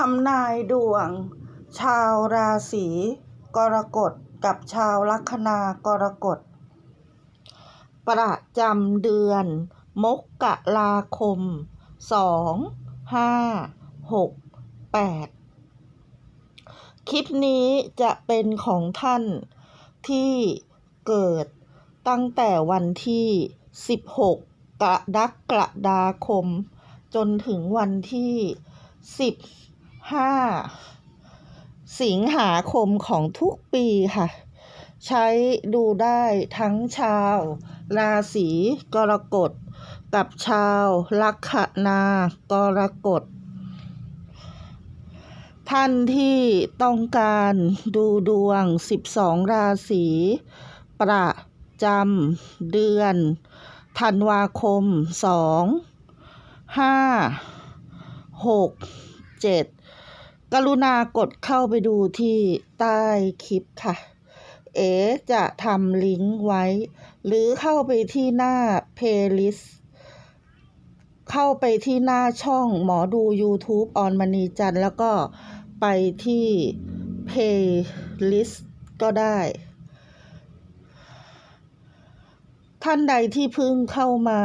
ทำนายดวง ชาวราศีกรกฎกับชาวลัคนากรกฎ ประจำเดือน มกราคมสองห้าหกแปดคลิปนี้จะเป็นของท่านที่เกิดตั้งแต่วันที่ 16 กรกฎาคม จนถึงวันที่ 15สิงหาคมของทุกปีค่ะ ใช้ดูได้ทั้งชาว ราศีกรกฎ กับชาวลัคนากรกฎ ท่านที่ต้องการดูดวง 12 ราศีประจำเดือนธันวาคม 2 5 6 7 กรุณากดเข้าไปดูที่ใต้คลิปค่ะ เอจะทำลิงก์ไว้ หรือเข้าไปที่หน้า playlist เข้าไปที่หน้าช่องหมอดู YouTube ออนมณีจันทร์แล้วก็ไปที่ playlist ก็ได้ ท่านใดที่เพิ่งเข้ามา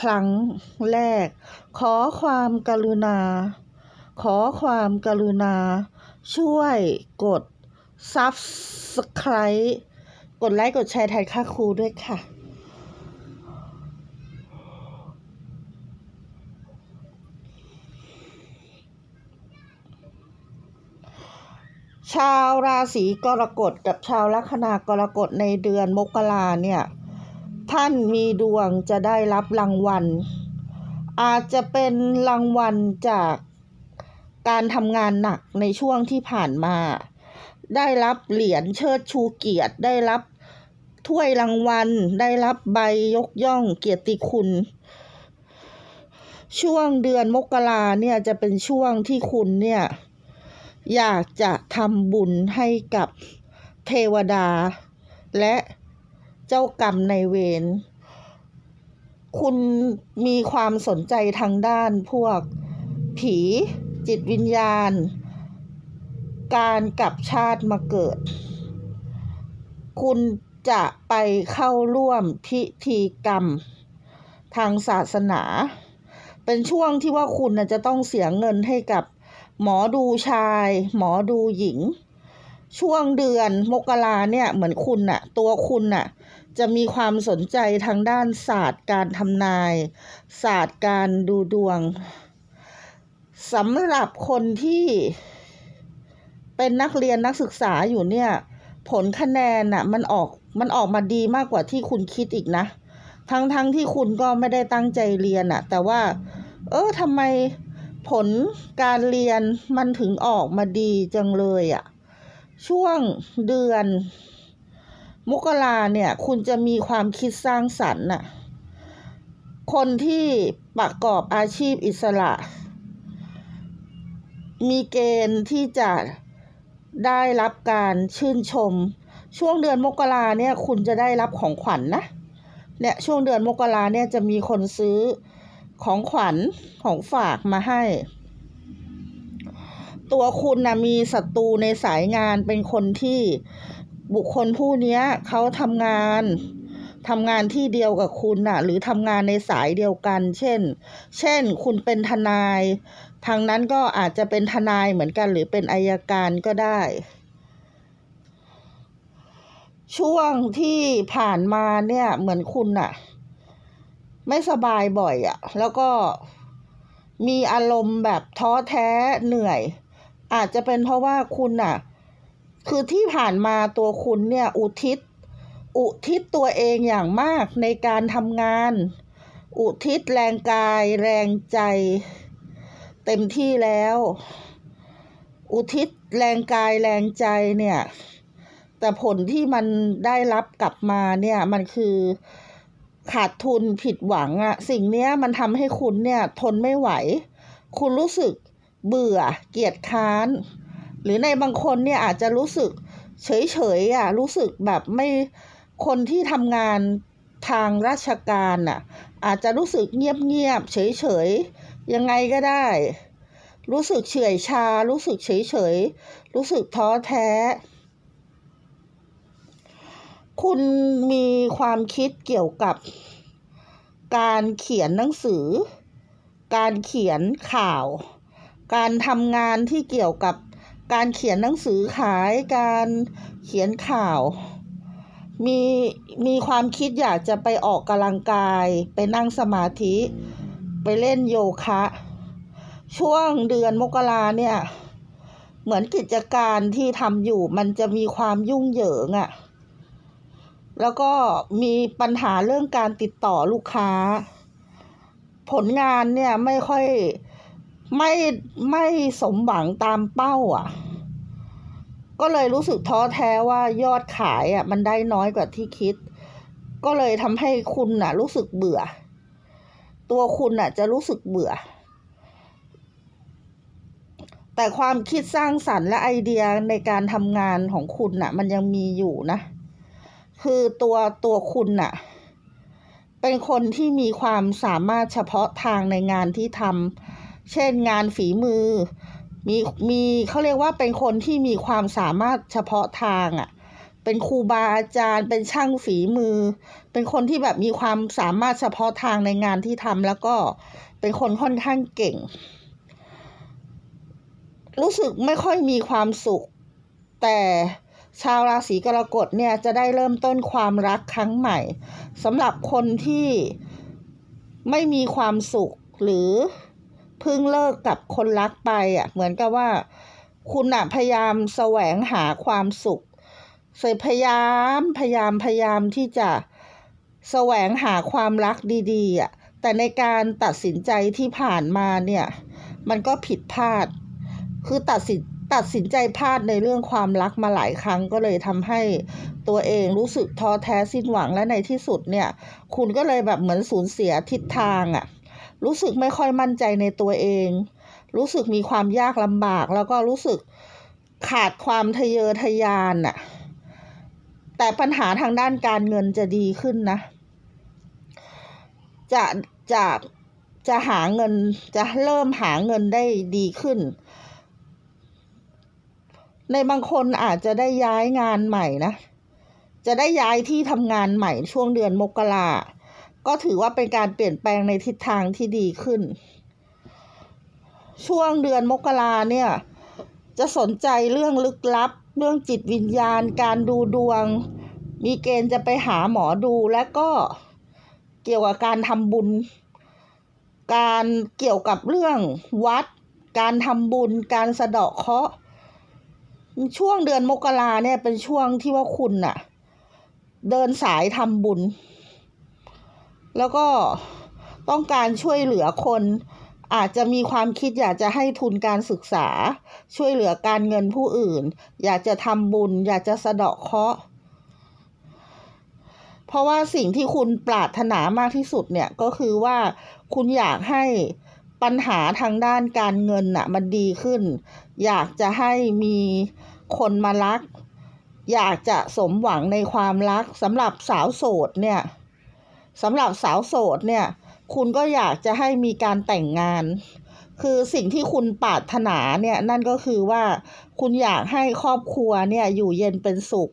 ครั้งแรก ขอความกรุณา ขอความกรุณา ช่วยกด Subscribe กดไลค์กดแชร์แทนค่าครูด้วยค่ะชาวราศีกรกฎกับชาวลัคนากรกฎในเดือนมกราเนี่ย ท่านมีดวงจะได้รับรางวัล อาจจะเป็นรางวัลจาก การทำงานหนักในช่วงที่ผ่านมา ได้รับเหรียญเชิดชูเกียรติ ได้รับถ้วยรางวัล ได้รับใบยกย่องเกียรติคุณ ช่วงเดือนมกราเนี่ยจะเป็นช่วงที่คุณเนี่ยอยากจะทำบุญให้กับเทวดา และเจ้ากรรมในายเวร คุณมีความสนใจทางด้านพวกผี จิตวิญญาณ การกลับชาติมาเกิด คุณจะไปเข้าร่วมพิธีกรรม ทางศาสนา เป็นช่วงที่ว่าคุณจะต้องเสียเงินให้กับหมอดูชาย หมอดูหญิง ช่วงเดือนมกราเนี่ยเหมือนคุณน่ะ ตัวคุณน่ะ จะมีความสนใจทางด้านศาสตร์การทำนาย ศาสตร์การดูดวง สำหรับคนที่เป็นนักเรียนนักศึกษาอยู่เนี่ย ผลคะแนนน่ะ มันออกมันออกมาดีมากกว่าที่คุณคิดอีกนะ ทั้งทั้งที่คุณก็ไม่ได้ตั้งใจเรียนอะแต่ว่า เออทำไมผลการเรียนมันถึงออกมาดีจังเลยอะช่วงเดือน มกราเนี่ย คุณจะมีความคิดสร้างสรรค์น่ะ คนที่ประกอบอาชีพอิสระ มีเกณฑ์ที่จะได้รับการชื่นชม ช่วงเดือนมกราเนี่ยคุณจะได้รับของขวัญนนะเนี่ยช่วงเดือนมกราเนี่ยจะมีคนซื้อของขวัญของฝากมาให้ ตัวคุณนะมีศัตรูในสายงานเป็นคนที่บุคคลผู้นี้เขาทำงานทำงานที่เดียวกับคุณน่ะ หรือทำงานในสายเดียวกัน เช่น เช่น คุณเป็นทนาย ทางนั้นก็อาจจะเป็นทนายเหมือนกัน หรือเป็นอายการก็ได้ ช่วงที่ผ่านมาเนี่ย เหมือนคุณน่ะไม่สบายบ่อยอะแล้วก็มีอารมณ์แบบท้อแท้เหนื่อย อาจจะเป็นเพราะว่าคุณน่ะคือที่ผ่านมาตัวคุณเนี่ย อุทิศ อุทิศตัวเองอย่างมากในการทำงาน อุทิศแรงกายแรงใจ เต็มที่แล้ว อุทิศแรงกายแรงใจเนี่ย แต่ผลที่มันได้รับกลับมาเนี่ยมันคือขาดทุนผิดหวังอะสิ่งเนี้ยมันทำให้คุณเนี่ยทนไม่ไหว คุณรู้สึกเบื่อเกียจค้าน หรือในบางคนเนี่ยอาจจะรู้สึกเฉยๆอะรู้สึกแบบไม่คนที่ทำงานทางราชการอะอาจจะรู้สึกเงียบๆเฉยๆยั ยังไงก็ได้ รู้สึกเฉื่อยชา รู้สึกเฉยเฉย รู้สึกท้อแท้ คุณมีความคิดเกี่ยวกับ การเขียนหนังสือ การเขียนข่าว การทำงานที่เกี่ยวกับการเขียนหนังสือขาย การเขียนข่าว มีมีความคิดอยากจะไปออกกำลังกาย ไปนั่งสมาธิ ไปเล่นโยคะ ช่วงเดือนมกราเนี่ย เหมือนกิจการที่ทำอยู่มันจะมีความยุ่งเหยิงอะ่ะ แล้วก็มีปัญหาเรื่องการติดต่อลูกค้า ผลงานเนี่ยไม่ค่อยไม่ไม่สมหวังตามเป้าอะ ก็เลยรู้สึกท้อแท้ว่ายอดขายอะ มันได้น้อยกว่าที่คิด ก็เลยทำให้คุณน่ะ รู้สึกเบื่อ ตัวคุณน่ะ จะรู้สึกเบื่อ แต่ความคิดสร้างสรรค์และไอเดียในการทำงานของคุณน่ะ มันยังมีอยู่นะ คือตัวตัวคุณน่ะ เป็นคนที่มีความสามารถเฉพาะทางในงานที่ทำเช่นงานฝีมือ มีมีเขาเรียกว่าเป็นคนที่มีความสามารถเฉพาะทางอะ่ะ เป็นครูบาอาจารย์ เป็นช่างฝีมือ เป็นคนที่แบบมีความสามารถเฉพาะทางในงานที่ทำแล้วก็เป็นคนค่อนข้างเก่ง รู้สึกไม่ค่อยมีความสุข แต่ชาวราศีกรกฎเนี่ยจะได้เริ่มต้นความรักครั้งใหม่สำหรับคนที่ไม่มีความสุขหรือเพิ่งเลิกกับคนรักไปอะเหมือนกับว่า คุณอะพยายามแสวงหาความสุข พยายามพยายามพยายามที่จะแสวงหาความรักดีๆอะแต่ในการตัดสินใจที่ผ่านมาเนี่ย มันก็ผิดพลาด คือตัดสินตัดสินใจพลาดในเรื่องความรักมาหลายครั้งก็เลยทำให้ตัวเองรู้สึกท้อแท้สิ้นหวังและในที่สุดเนี่ย คุณก็เลยแบบเหมือนสูญเสียทิศทางอะ่ะ รู้สึกไม่ค่อยมั่นใจในตัวเอง รู้สึกมีความยากลำบากแล้วก็รู้สึกขาดความทะเยอทะยานอะ แต่ปัญหาทางด้านการเงินจะดีขึ้นนะ จะจะจะหาเงินจะเริ่มหาเงินได้ดีขึ้น ในบางคนอาจจะได้ย้ายงานใหม่นะ จะได้ย้ายที่ทำงานใหม่ช่วงเดือนมกราก็ถือว่าเป็นการเปลี่ยนแปลงในทิศทางที่ดีขึ้น ช่วงเดือนมกราเนี่ย จะสนใจเรื่องลึกลับ เรื่องจิตวิญญาณ การดูดวง มีเกณฑ์จะไปหาหมอดูและก็เกี่ยวกับการทำบุญ การเกี่ยวกับเรื่องวัด การทำบุญ การสะเดาะเคราะห์ช่วงเดือนมกราเนี่ยเป็นช่วงที่ว่าคุณน่ะ เดินสายทำบุญ แล้วก็ต้องการช่วยเหลือคน อาจจะมีความคิดอยากจะให้ทุนการศึกษา ช่วยเหลือการเงินผู้อื่น อยากจะทำบุญ อยากจะสะเดาะเคราะห์เพราะว่าสิ่งที่คุณปรารถนามากที่สุดเนี่ยก็คือว่าคุณอยากให้ปัญหาทางด้านการเงินน่ะมันดีขึ้น อยากจะให้มีคนมารัก อยากจะสมหวังในความรักสำหรับสาวโสดเนี่ยสำหรับสาวโสดเนี่ย คุณก็อยากจะให้มีการแต่งงาน คือสิ่งที่คุณปรารถนาเนี่ยนั่นก็คือว่าคุณอยากให้ครอบครัวเนี่ยอยู่เย็นเป็นสุข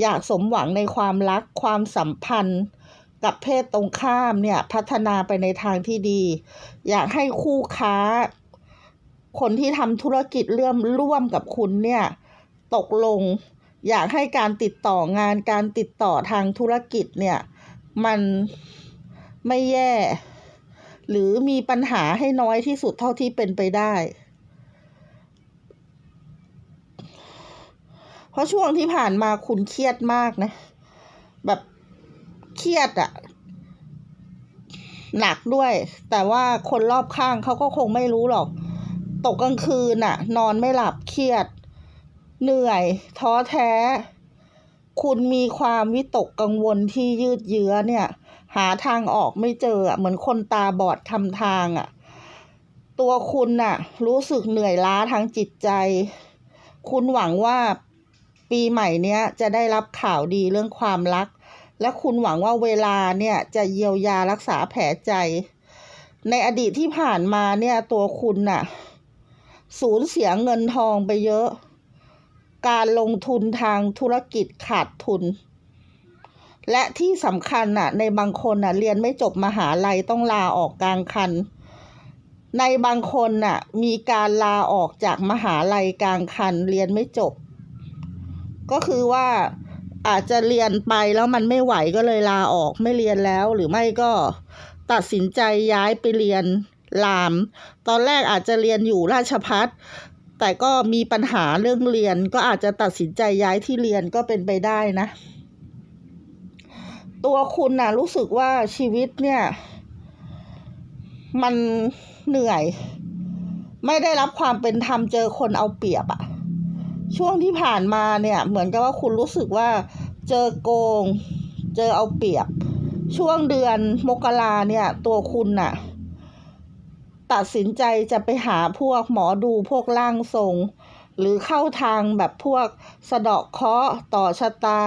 อยากสมหวังในความรักความสัมพันธ์กับเพศตรงข้ามเนี่ยพัฒนาไปในทางที่ดี อยากให้คู่ค้า คนที่ทำธุรกิจเรื่อมร่วมกับคุณเนี่ยตกลง อยากให้การติดต่องานการติดต่อทางธุรกิจเนี่ยมัน ไม่แย่ หรือมีปัญหาให้น้อยที่สุดเท่าที่เป็นไปได้ เพราะช่วงที่ผ่านมาคุณเครียดมากนะ แบบเครียดอะหนักด้วย แต่ว่าคนรอบข้างเขาก็คงไม่รู้หรอก ตกกลางคืนอะนอนไม่หลับเครียด เหนื่อย ท้อแท้ คุณมีความวิตกกังวลที่ยืดเยื้อเนี่ย หาทางออกไม่เจออะเหมือนคนตาบอดทำทางอะ ตัวคุณน่ะ รู้สึกเหนื่อยล้าทางจิตใจ คุณหวังว่าปีใหม่เนี้ยจะได้รับข่าวดีเรื่องความรัก และคุณหวังว่าเวลาเนี่ยจะเยียวยารักษาแผลใจ ในอดีตที่ผ่านมาเนี่ยตัวคุณน่ะ สูญเสียเงินทองไปเยอะ การลงทุนทางธุรกิจขาดทุน และที่สำคัญน่ะ ในบางคนน่ะ เรียนไม่จบมหาลัยต้องลาออกกลางคัน ในบางคนน่ะ มีการลาออกจากมหาลัยกลางคัน เรียนไม่จบ ก็คือว่าอาจจะเรียนไปแล้วมันไม่ไหวก็เลยลาออกไม่เรียนแล้วหรือไม่ก็ตัดสินใจย้ายไปเรียนราม ตอนแรกอาจจะเรียนอยู่ราชพัฒ แต่ก็มีปัญหาเรื่องเรียนก็อาจจะตัดสินใจย้ายที่เรียนก็เป็นไปได้นะ ตัวคุณน่ะรู้สึกว่าชีวิตเนี่ย มันเหนื่อย ไม่ได้รับความเป็นธรรมเจอคนเอาเปรียบอะช่วงที่ผ่านมาเนี่ย เหมือนกับว่าคุณรู้สึกว่า เจอโกง เจอเอาเปรียบ ช่วงเดือนมกราเนี่ย ตัวคุณน่ะ ตัดสินใจจะไปหาพวกหมอดูพวกร่างทรง หรือเข้าทางแบบพวกสะเดาะเคาะต่อชะตา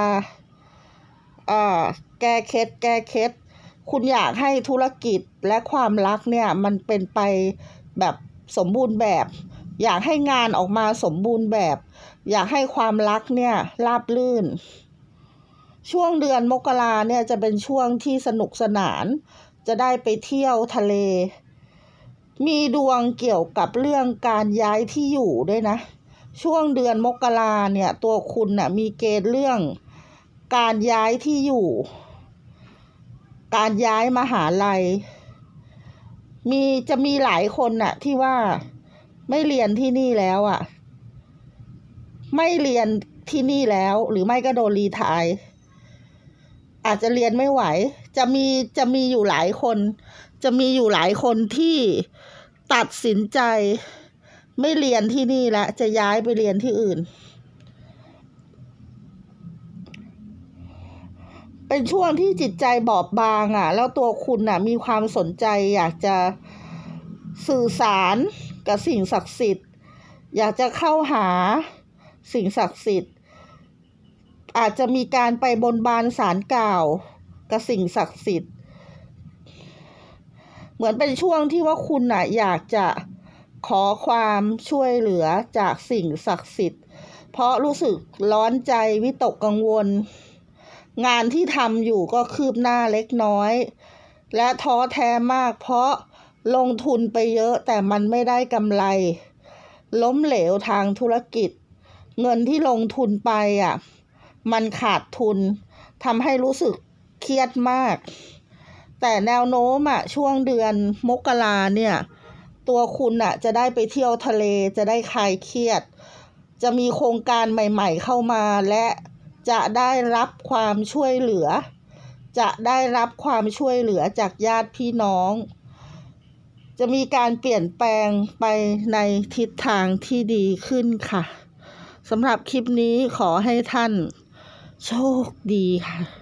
อ่าแก้เคล็ดแก้เคล็ดคุณอยากให้ธุรกิจและความรักเนี่ยมันเป็นไปแบบสมบูรณ์แบบ อยากให้งานออกมาสมบูรณ์แบบ อยากให้ความรักเนี่ยราบลื่น ช่วงเดือนมกราเนี่ยจะเป็นช่วงที่สนุกสนาน จะได้ไปเที่ยวทะเล มีดวงเกี่ยวกับเรื่องการย้ายที่อยู่ด้วยนะ ช่วงเดือนมกราเนี่ย ตัวคุณน่ะมีเกณฑ์เรื่องการย้ายที่อยู่ การย้ายมหาลัย มีจะมีหลายคนน่ะ ที่ว่าไม่เรียนที่นี่แล้วอะ ไม่เรียนที่นี่แล้ว หรือไม่ก็โดนรีทายอาจจะเรียนไม่ไหว จะมีจะมีอยู่หลายคน จะมีอยู่หลายคนที่ตัดสินใจไม่เรียนที่นี่แล้วจะย้ายไปเรียนที่อื่น เป็นช่วงที่จิตใจบอบบางอะ แล้วตัวคุณอะ มีความสนใจอยากจะสื่อสารกับสิ่งศักดิ์สิทธิ์ อยากจะเข้าหาสิ่งศักดิ์สิทธิ์ อาจจะมีการไปบนบานสารกล่าวกับสิ่งศักดิ์สิทธิ์ เหมือนเป็นช่วงที่ว่าคุณน่ะอยากจะขอความช่วยเหลือจากสิ่งศักดิ์สิทธิ์ เพราะรู้สึกร้อนใจวิตกกังวล งานที่ทำอยู่ก็คืบหน้าเล็กน้อย และท้อแท้มาก เพราะลงทุนไปเยอะแต่มันไม่ได้กำไร ล้มเหลวทางธุรกิจ เงินที่ลงทุนไปอะ มันขาดทุนทำให้รู้สึกเครียดมาก แต่แนวโน้มอะช่วงเดือนมกราเนี่ย ตัวคุณอะจะได้ไปเที่ยวทะเลจะได้คลายเครียด จะมีโครงการใหม่ๆเข้ามาและจะได้รับความช่วยเหลือ จะได้รับความช่วยเหลือจากญาติพี่น้อง จะมีการเปลี่ยนแปลงไปในทิศทางที่ดีขึ้นค่ะสำหรับคลิปนี้ขอให้ท่าน โชคดีค่ะ